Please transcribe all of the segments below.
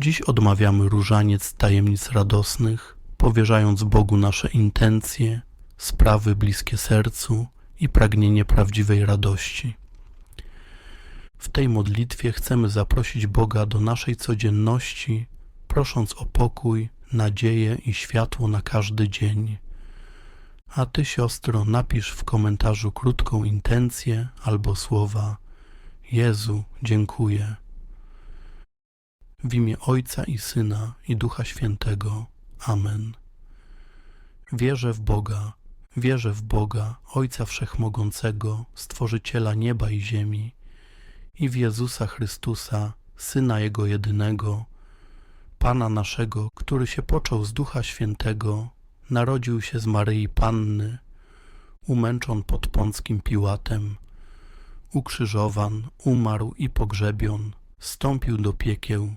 Dziś odmawiamy różaniec tajemnic radosnych, powierzając Bogu nasze intencje, sprawy bliskie sercu i pragnienie prawdziwej radości. W tej modlitwie chcemy zaprosić Boga do naszej codzienności, prosząc o pokój, nadzieję i światło na każdy dzień. A ty, siostro, napisz w komentarzu krótką intencję albo słowa: Jezu, dziękuję. W imię Ojca i Syna i Ducha Świętego. Amen. Wierzę w Boga, wierzę w Boga, Ojca Wszechmogącego, Stworzyciela nieba i ziemi, i w Jezusa Chrystusa, Syna Jego jedynego, Pana naszego, który się począł z Ducha Świętego, narodził się z Maryi Panny, umęczon pod Pąckim Piłatem, ukrzyżowan, umarł i pogrzebion, wstąpił do piekieł,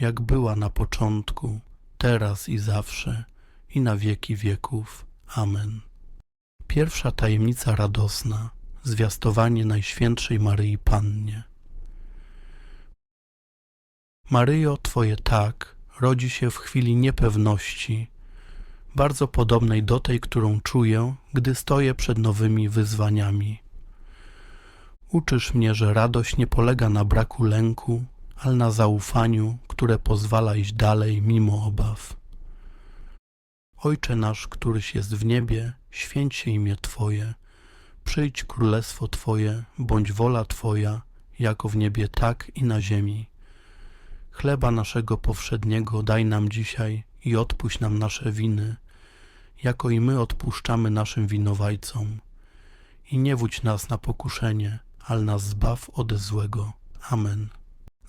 jak była na początku, teraz i zawsze, i na wieki wieków. Amen. Pierwsza tajemnica radosna, zwiastowanie Najświętszej Maryi Pannie. Maryjo, Twoje tak rodzi się w chwili niepewności, bardzo podobnej do tej, którą czuję, gdy stoję przed nowymi wyzwaniami. Uczysz mnie, że radość nie polega na braku lęku, ale na zaufaniu, które pozwala iść dalej mimo obaw. Ojcze nasz, któryś jest w niebie, święć się imię Twoje, przyjdź królestwo Twoje, bądź wola Twoja, jako w niebie, tak i na ziemi. Chleba naszego powszedniego daj nam dzisiaj i odpuść nam nasze winy, jako i my odpuszczamy naszym winowajcom. I nie wódź nas na pokuszenie, ale nas zbaw ode złego. Amen.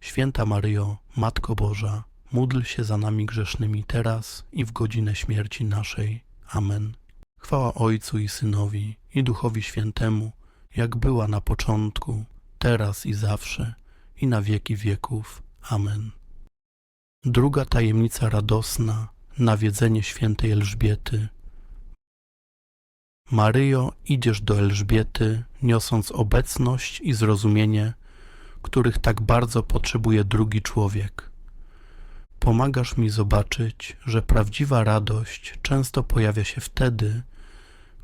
Święta Maryjo, Matko Boża, módl się za nami grzesznymi teraz i w godzinę śmierci naszej. Amen. Chwała Ojcu i Synowi i Duchowi Świętemu, jak była na początku, teraz i zawsze, i na wieki wieków. Amen. Druga tajemnica radosna, nawiedzenie świętej Elżbiety. Maryjo, idziesz do Elżbiety, niosąc obecność i zrozumienie, których tak bardzo potrzebuje drugi człowiek. Pomagasz mi zobaczyć, że prawdziwa radość często pojawia się wtedy,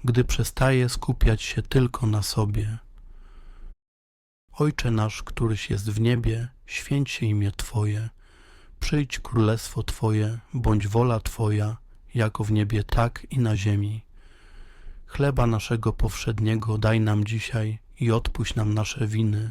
gdy przestaje skupiać się tylko na sobie. Ojcze nasz, któryś jest w niebie, święć się imię Twoje, przyjdź królestwo Twoje, bądź wola Twoja, jako w niebie, tak i na ziemi. Chleba naszego powszedniego daj nam dzisiaj i odpuść nam nasze winy,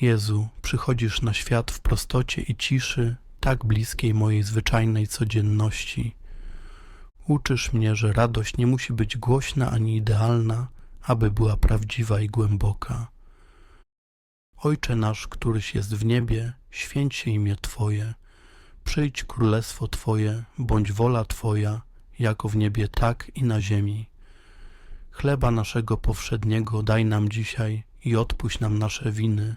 Jezu, przychodzisz na świat w prostocie i ciszy, tak bliskiej mojej zwyczajnej codzienności. Uczysz mnie, że radość nie musi być głośna ani idealna, aby była prawdziwa i głęboka. Ojcze nasz, któryś jest w niebie, święć się imię Twoje. Przyjdź królestwo Twoje, bądź wola Twoja, jako w niebie, tak i na ziemi. Chleba naszego powszedniego daj nam dzisiaj i odpuść nam nasze winy,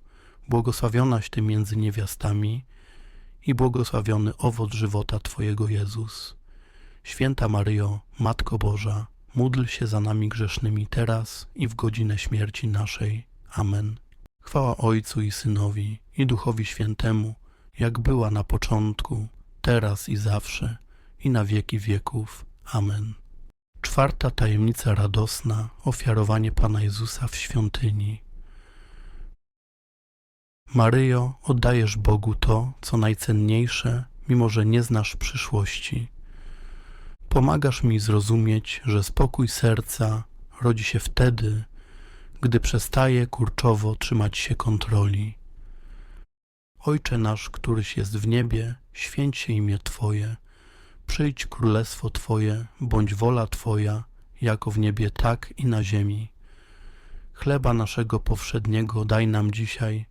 błogosławionaś Ty między niewiastami i błogosławiony owoc żywota Twojego Jezus. Święta Maryjo, Matko Boża, módl się za nami grzesznymi teraz i w godzinę śmierci naszej. Amen. Chwała Ojcu i Synowi i Duchowi Świętemu, jak była na początku, teraz i zawsze, i na wieki wieków. Amen. Czwarta tajemnica radosna ofiarowanie Pana Jezusa w świątyni. Maryjo, oddajesz Bogu to, co najcenniejsze mimo że nie znasz przyszłości. Pomagasz mi zrozumieć, że spokój serca rodzi się wtedy, gdy przestaje kurczowo trzymać się kontroli. Ojcze nasz, któryś jest w niebie, święć się imię Twoje. Przyjdź królestwo Twoje, bądź wola Twoja, jako w niebie, tak i na ziemi. Chleba naszego powszedniego daj nam dzisiaj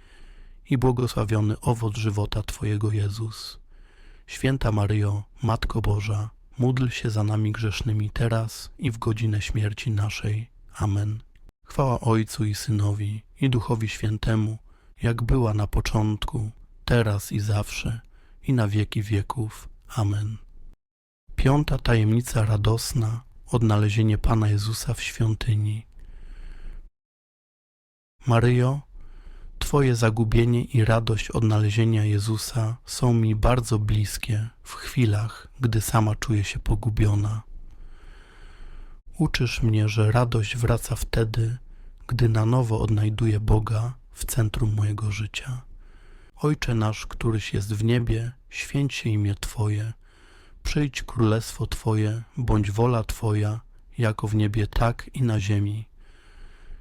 i błogosławiony owoc żywota Twojego Jezus. Święta Maryjo, Matko Boża, módl się za nami grzesznymi teraz i w godzinę śmierci naszej. Amen. Chwała Ojcu i Synowi i Duchowi Świętemu, jak była na początku, teraz i zawsze, i na wieki wieków. Amen. Piąta tajemnica radosna odnalezienie Pana Jezusa w świątyni. Maryjo, Twoje zagubienie i radość odnalezienia Jezusa są mi bardzo bliskie w chwilach, gdy sama czuję się pogubiona. Uczysz mnie, że radość wraca wtedy, gdy na nowo odnajduję Boga w centrum mojego życia. Ojcze nasz, któryś jest w niebie, święć się imię Twoje. Przyjdź królestwo Twoje, bądź wola Twoja, jako w niebie, tak i na ziemi.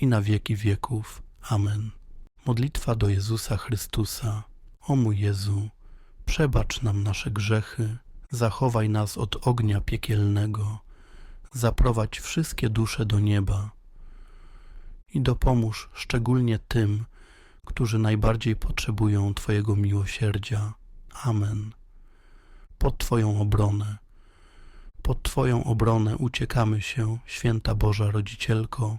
i na wieki wieków. Amen. Modlitwa do Jezusa Chrystusa. O mój Jezu, przebacz nam nasze grzechy, zachowaj nas od ognia piekielnego, zaprowadź wszystkie dusze do nieba i dopomóż szczególnie tym, którzy najbardziej potrzebują Twojego miłosierdzia. Amen. Pod Twoją obronę, pod Twoją obronę uciekamy się, święta Boża Rodzicielko.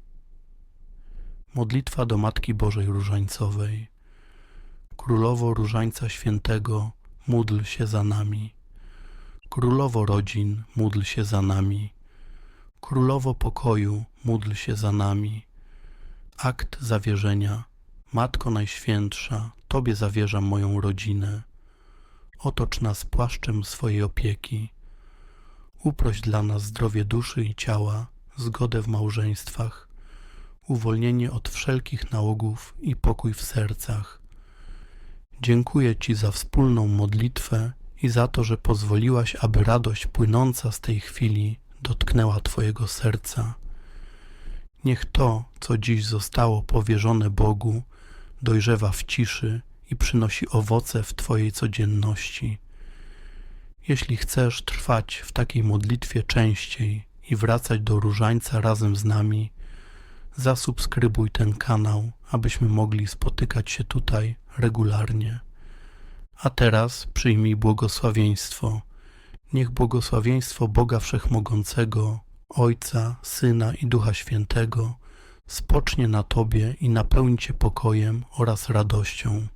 Modlitwa do Matki Bożej Różańcowej. Królowo Różańca Świętego, módl się za nami. Królowo rodzin, módl się za nami. Królowo pokoju, módl się za nami. Akt zawierzenia. Matko Najświętsza, Tobie zawierzam moją rodzinę. Otocz nas płaszczem swojej opieki. Uproś dla nas zdrowie duszy i ciała, zgodę w małżeństwach, uwolnienie od wszelkich nałogów i pokój w sercach. Dziękuję Ci za wspólną modlitwę i za to, że pozwoliłaś, aby radość płynąca z tej chwili dotknęła Twojego serca. Niech to, co dziś zostało powierzone Bogu, dojrzewa w ciszy i przynosi owoce w Twojej codzienności. Jeśli chcesz trwać w takiej modlitwie częściej i wracać do różańca razem z nami, zasubskrybuj ten kanał, abyśmy mogli spotykać się tutaj regularnie. A teraz przyjmij błogosławieństwo. Niech błogosławieństwo Boga Wszechmogącego, Ojca, Syna i Ducha Świętego spocznie na Tobie i napełni Cię pokojem oraz radością.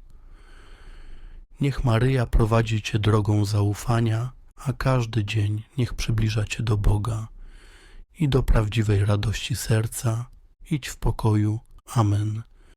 Niech Maryja prowadzi Cię drogą zaufania, a każdy dzień niech przybliża Cię do Boga i do prawdziwej radości serca. Idź w pokoju. Amen.